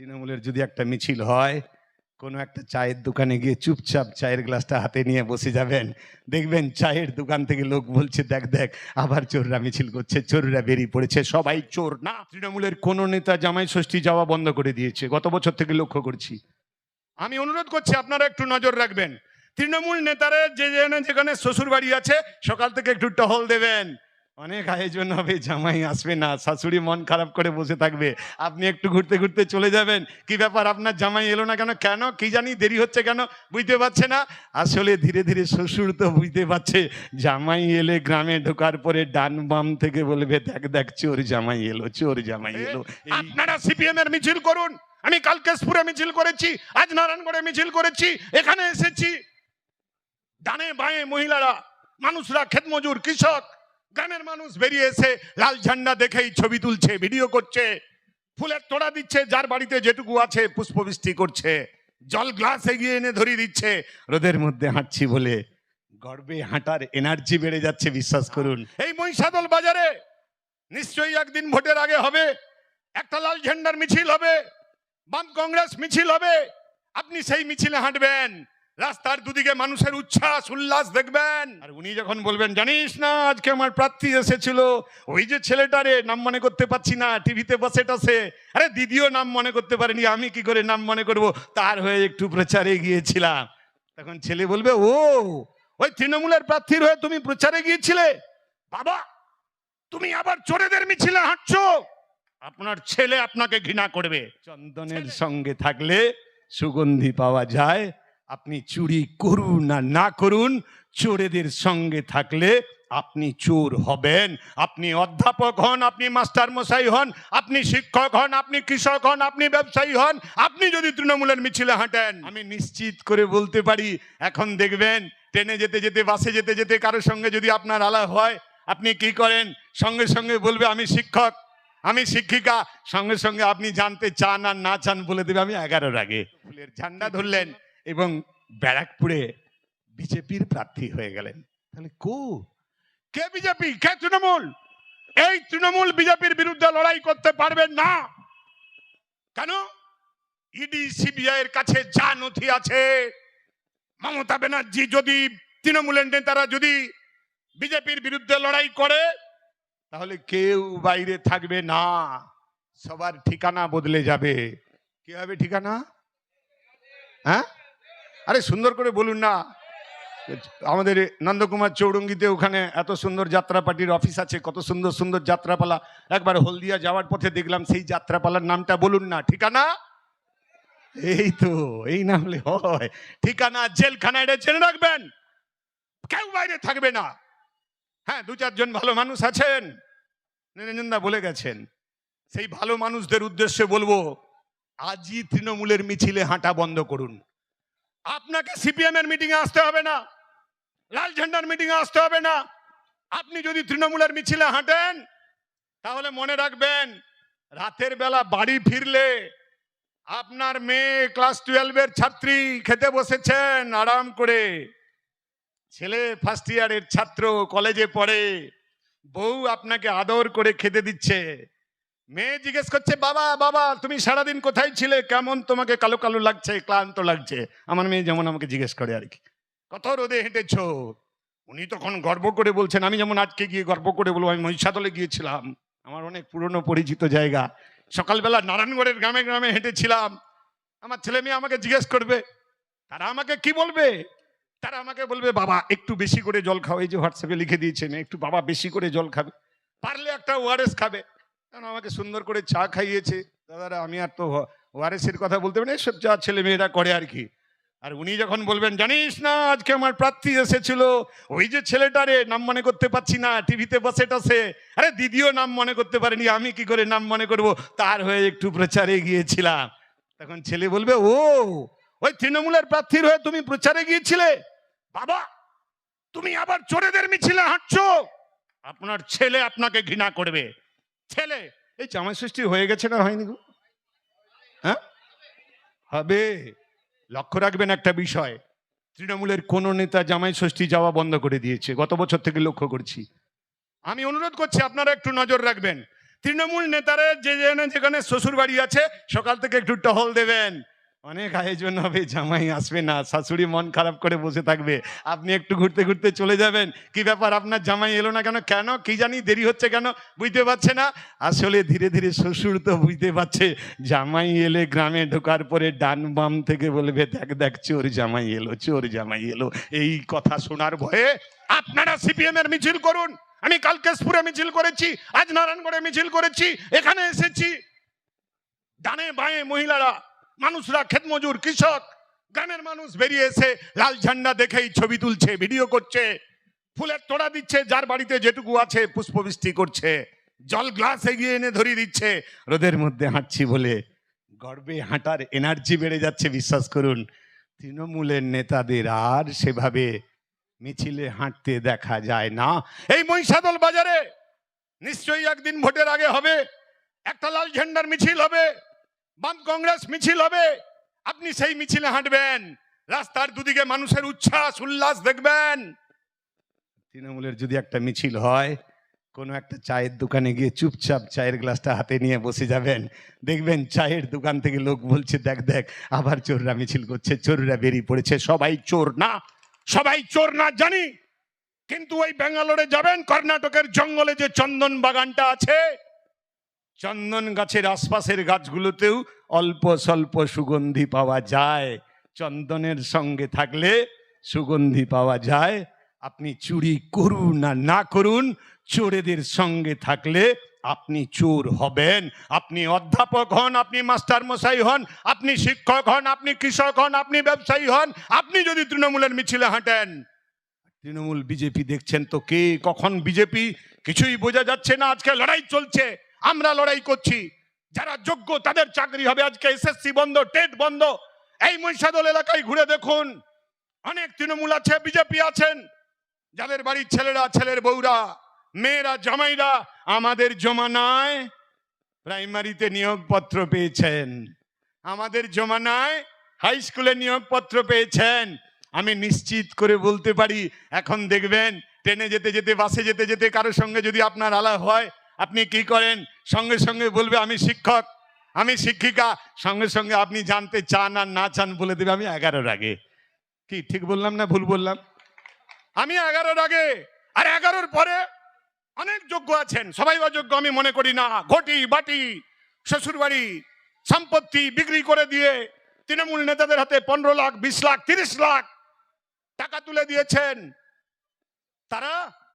তৃণমূলের যদি একটা মিছিল হয়, কোনো একটা চায়ের দোকানে গিয়ে চুপচাপ চায়ের গ্লাসটা হাতে নিয়ে বসে যাবেন। দেখবেন চায়ের দোকান থেকে লোক বলছে, দেখ দেখ, আবার চোররা মিছিল করছে, চোররা বেরিয়ে পড়েছে, সবাই চোর। না, তৃণমূলের কোনো নেতা জামাই ষষ্ঠী যাওয়া বন্ধ করে দিয়েছে। গত বছর থেকে লক্ষ্য করছি। আমি অনুরোধ করছি, আপনারা একটু নজর রাখবেন। তৃণমূল নেতারা যে যেখানে শ্বশুর বাড়ি আছে, সকাল থেকে একটু টহল দেবেন। অনেক আয়োজন হবে জামাই আসবে না শাশুড়ি মন খারাপ করে বসে থাকবে। আপনি একটু ঘুরতে ঘুরতে চলে যাবেন। কি ব্যাপার আপনার জামাই এলো না কেন? কেন? কি জানি দেরি হচ্ছে কেন? বুঝতে পারছে না? আসলে ধীরে ধীরে শ্বশুর তো বুঝতে পারছে জামাই এলে গ্রামে ঢোকার পরে ডান বাম থেকে বলবে দেখ দেখ চোর জামাই এলো চোর জামাই এলো। আপনারা সিপিএম এর মিছিল করুন। আমি কাল কেশপুরে মিছিল করেছি আজ নারায়ণগড়ে মিছিল করেছি এখানে এসেছি। ডানে বাঁয়ে মহিলারা মানুষরা ক্ষেতমজুর কৃষক গ্রামের মানুষ বেরিয়ে এসে লাল ঝান্ডা দেখেই ছবি তুলছে ভিডিও করছে ফুলের তোড়া দিচ্ছে যার বাড়িতে যেটুকু আছে পুষ্পবৃষ্টি করছে জল গ্লাস এগিয়ে এনে ধরিয়ে দিচ্ছে রোদের মধ্যে হাঁটছি বলে গর্বে হাঁটার এনার্জি বেড়ে যাচ্ছে বিশ্বাস করুন। এই মহিষাদল বাজারে নিশ্চয়ই একদিন ভোটের আগে হবে একটা লাল ঝান্ডার মিছিল হবে বাম কংগ্রেস মিছিল হবে আপনি সেই মিছিলে হাঁটবেন। রাস্তার দুদিকে মানুষের উচ্ছ্বাস উল্লাস দেখবেন। আর উনি যখন বলবেন জানিস না আজকে আমার প্রার্থী এসেছিল। ওই যে ছেলেটারে নাম মনে করতে পারছি না টিভিতে বসে টসে। আরে দিদিও নাম মনে করতে পারেনি আমি কি করে নাম মনে করব? তার হয়ে একটু প্রচারে গিয়েছিলাম। তখন ছেলে বলবে ও ওই তৃণমূলের প্রার্থীর হয়ে তুমি প্রচারে গিয়েছিলে? বাবা তুমি আবার চোরেদের মিছিলে হাঁটছো? আপনার ছেলে আপনাকে ঘৃণা করবে। চন্দনের সঙ্গে থাকলে সুগন্ধি পাওয়া যায় আপনি চুরি করুন আর না করুন, চোরেদের সঙ্গে থাকলে আপনি চোর হবেন। আপনি অধ্যাপক হন, আপনি মাস্টার মশাই হন, আপনি শিক্ষক হন, আপনি কৃষক হন, আপনি ব্যবসায়ী হন, আপনি যদি তৃণমূলের মিছিলে হাঁটেন। আমি নিশ্চিত করে বলতে পারি, এখন দেখবেন, ট্রেনে যেতে যেতে, বাসে যেতে যেতে কারোর সঙ্গে যদি আপনার আলাপ হয়, আপনি কি করেন? সঙ্গে সঙ্গে বলবে, আমি শিক্ষক, আমি শিক্ষিকা। সঙ্গে সঙ্গে আপনি জানতে চান আর না চান বলে দেবে। আমি এগারোর আগে। ফুলের ঝান্ডা ধরলেন। এবং ব্যারাকপুরে বিজেপির প্রার্থী হয়ে গেলেন। তাহলে কো? কে বিজেপি? কে তৃণমূল? এই তৃণমূল বিজেপির বিরুদ্ধে লড়াই করতে পারবেন না। কেন? ইডি সিবিআই এর কাছে যা নথি আছে। মমতা ব্যানার্জি যদি তৃণমূলের নেতারা যদি বিজেপির বিরুদ্ধে লড়াই করে তাহলে কেউ বাইরে থাকবে না। সবার ঠিকানা বদলে যাবে। কি হবে ঠিকানা? হ্যাঁ? আরে সুন্দর করে বলুন না। আমাদের নন্দকুমার চৌরঙ্গিতে ওখানে এত সুন্দর যাত্রা পার্টির অফিস আছে, কত সুন্দর সুন্দর যাত্রাপালা। একবার হলদিয়া যাওয়ার পথে দেখলাম সেই যাত্রাপালার নামটা বলুন না। ঠিকানা? এই তো, এই না হলে হয়। ঠিকানা জেলখানা এটা জেনে রাখবেন। কেউ বাইরে থাকবে না। হ্যাঁ দু চারজন ভালো মানুষ আছেন। নিরঞ্জনদা বলে গেছেন, সেই ভালো মানুষদের উদ্দেশ্যে বলব, আজই তৃণমূলের মিছিলে হাঁটা বন্ধ করুন। আপনাকে সিপিএম এর মিটিং আসতে হবে না। লাল ঝান্ডার মিটিং আসতে হবে না। আপনি যদি তৃণমূলের মিছিলে হাঁটেন, তাহলে মনে রাখবেন, রাতের বেলা বাড়ি ফিরলে আপনার মেয়ে ক্লাস টুয়েলভের ছাত্রী খেতে বসেছেন আরাম করে। ছেলে ফার্স্ট ইয়ারের ছাত্র কলেজে পড়ে, বউ আপনাকে আদর করে খেতে দিচ্ছে। মেয়ে জিজ্ঞেস করছে, বাবা বাবা, তুমি সারাদিন কোথায় ছিলে? কেমন তোমাকে কালো কালো লাগছে, ক্লান্ত লাগছে? আমার মেয়ে যেমন আমাকে জিজ্ঞেস করে আর কি। কত রোদে হেঁটেছো? উনি তখন গর্ব করে বলছেন, আমি যেমন আজকে গিয়ে গর্ব করে বলব, আমি মহিষাদলে গিয়েছিলাম। আমার অনেক পুরনো পরিচিত জায়গা। সকালবেলা নারায়ণগড়ের গ্রামে গ্রামে হেঁটেছিলাম। আমার ছেলে মেয়ে আমাকে জিজ্ঞেস করবে, তারা আমাকে কি বলবে? তারা আমাকে বলবে, বাবা, একটু বেশি করে জল খাও। এই যে হোয়াটসঅ্যাপে লিখে দিয়েছেন, একটু বাবা বেশি করে জল খাবে। পারলে একটা ওআরএস খাবে। কারণ আমাকে সুন্দর করে চা খাইয়েছে? দাদারা, আমি আর তো ওআরএস এর কথা বলতে পারি না সব যা ছেলে মেয়েরা করে আর কি। আর উনি যখন বলবেন, জানিস না, আজকে আমার প্রার্থী এসেছিল, ওই যে ছেলেটারে নাম মনে করতে পারছি না, টিভিতে বসে টসে। আরে, দিদিও নাম মনে করতে পারেনি, আমি কি করে নাম মনে করব? তার হয়ে একটু প্রচারে গিয়েছিলাম। তখন ছেলে বলবে, ও, ওই তৃণমূলের প্রার্থীর হয়ে তুমি প্রচারে গিয়েছিলে? বাবা, তুমি আবার চোরেদের মিছিলে হাঁটছো? আপনার ছেলে আপনাকে ঘৃণা করবে। ছেলে। এই জামাই ষষ্ঠী হয়ে গেছে না হয়নি গো? হ্যাঁ? হবে। লক্ষ্য রাখবেন একটা বিষয়। তৃণমূলের কোন নেতা জামাই ষষ্ঠী যাওয়া বন্ধ করে দিয়েছে। গত বছর থেকে লক্ষ্য করছি। আমি অনুরোধ করছি, আপনারা একটু নজর রাখবেন। তৃণমূল নেতারা যে যেখানে যেখানে শ্বশুর বাড়ি আছে, সকাল থেকে একটু টহল দেবেন। অনেক আয়োজন হবে, জামাই আসবে না, শাশুড়ি মন খারাপ করে বসে থাকবে। আপনি একটু ঘুরতে ঘুরতে চলে যাবেন। কি ব্যাপার, আপনার জামাই এলো না কেন? কেন? কি জানি দেরি হচ্ছে কেন? বুঝতে পারছে না? আসলে ধীরে ধীরে শ্বশুর তো বুঝতে পারছে, জামাই এলে গ্রামে ঢোকার পরে ডান বাম থেকে বলবে, দেখ দেখ, চোর জামাই এলো, চোর জামাই এলো। এই কথা শোনার ভয়ে আপনারা সিপিএম এর মিছিল করুন। আমি কালকেশপুরে মিছিল করেছি, আজ নারায়ণগড়ে মিছিল করেছি, এখানে এসেছি। ডানে বাঁয়ে মহিলারা মানুষরা ক্ষেতমজুর কৃষক, গ্রামের মানুষ বেরিয়ে এসে লাল ঝান্ডা দেখেই ছবি তুলছে, ভিডিও করছে, ফুলের তোড়া দিচ্ছে, যার বাড়িতে যেটুকু আছে পুষ্পবৃষ্টি করছে, জল গ্লাস এগিয়ে এনে ধরিয়ে দিচ্ছে, রোদের মধ্যে হাঁটছি বলে গর্বে হাঁটার এনার্জি বেড়ে যাচ্ছে, বিশ্বাস করুন। তৃণমূলের নেতাদের আর সেভাবে মিছিলে হাঁটতে দেখা যায় না। এই মহিষাদল বাজারে নিশ্চয়ই একদিন ভোটের আগে হবে, একটা লাল ঝান্ডার মিছিল হবে। বাম কংগ্রেস মিছিল হবে। আপনি সেই মিছিলে হাঁটবেন। রাস্তার দুদিকে মানুষের উচ্ছ্বাস, উল্লাস দেখবেন। তৃণমূলের যদি একটা মিছিল হয়, কোনো একটা চায়ের দোকানে গিয়ে চুপচাপ চায়ের গ্লাসটা হাতে নিয়ে বসে যাবেন। দেখবেন চায়ের দোকান থেকে লোক বলছে, দেখ দেখ, আবার চোররা মিছিল করছে, চোররা বেরিয়ে পড়েছে। সবাই চোর না, সবাই চোর না, জানি। কিন্তু ওই ব্যাঙ্গালোরে যাবেন, কর্ণাটকের জঙ্গলে যে চন্দন বাগানটা আছে চন্দন গাছের আশপাশের গাছগুলোতেও অল্প স্বল্প সুগন্ধি পাওয়া যায়। চন্দনের সঙ্গে থাকলে সুগন্ধি পাওয়া যায়। আপনি চুরি করুন আর না করুন, চোরেদের সঙ্গে থাকলে আপনি চোর হবেন। আপনি অধ্যাপক হন, আপনি মাস্টার মশাই হন, আপনি শিক্ষক হন, আপনি কৃষক হন, আপনি ব্যবসায়ী হন, আপনি যদি তৃণমূলের মিছিলে হাঁটেন। তৃণমূল বিজেপি দেখছেন তো কে, কখন বিজেপি? কিছুই বোঝা যাচ্ছে না, আজকে লড়াই চলছে। আমরা লড়াই করছি। যারা যোগ্য, তাদের চাকরি হবে। আজকে এসএসসি বন্ধ, টেট বন্ধ। এই মহিষাদল এলাকায় ঘুরে দেখুন। অনেক তৃণমূল আছে, বিজেপি আছেন। যাদের বাড়ির ছেলেরা, ছেলের বউরা, মেয়েরা, জামাইরা, আমাদের জমানায় প্রাইমারিতে নিয়োগপত্র পেয়েছেন। আমাদের জমানায় হাই স্কুলে নিয়োগপত্র পেয়েছেন। আমি নিশ্চিত করে বলতে পারি, এখন দেখবেন, ট্রেনে যেতে যেতে, বাসে যেতে যেতে কারোর সঙ্গে যদি আপনার আলাপ হয় আপনি কি করেন? সঙ্গে সঙ্গে বলবে, আমি শিক্ষক, আমি শিক্ষিকা। সঙ্গে সঙ্গে আপনি জানতে চান আর না চান বলে দেবে, আমি এগারোর আগে। কি, ঠিক বললাম না ভুল বললাম? আমি এগারোর আগে, আর এগারোর পরে অনেক যোগ্য আছেন। সবাই অযোগ্য, আমি মনে করি না। ঘটি, বাটি, শ্বশুরবাড়ি, সম্পত্তি বিক্রি করে দিয়ে তৃণমূল নেতাদের হাতে পনেরো লাখ, বিশ লাখ, তিরিশ লাখ টাকা তুলে দিয়েছেন। তারা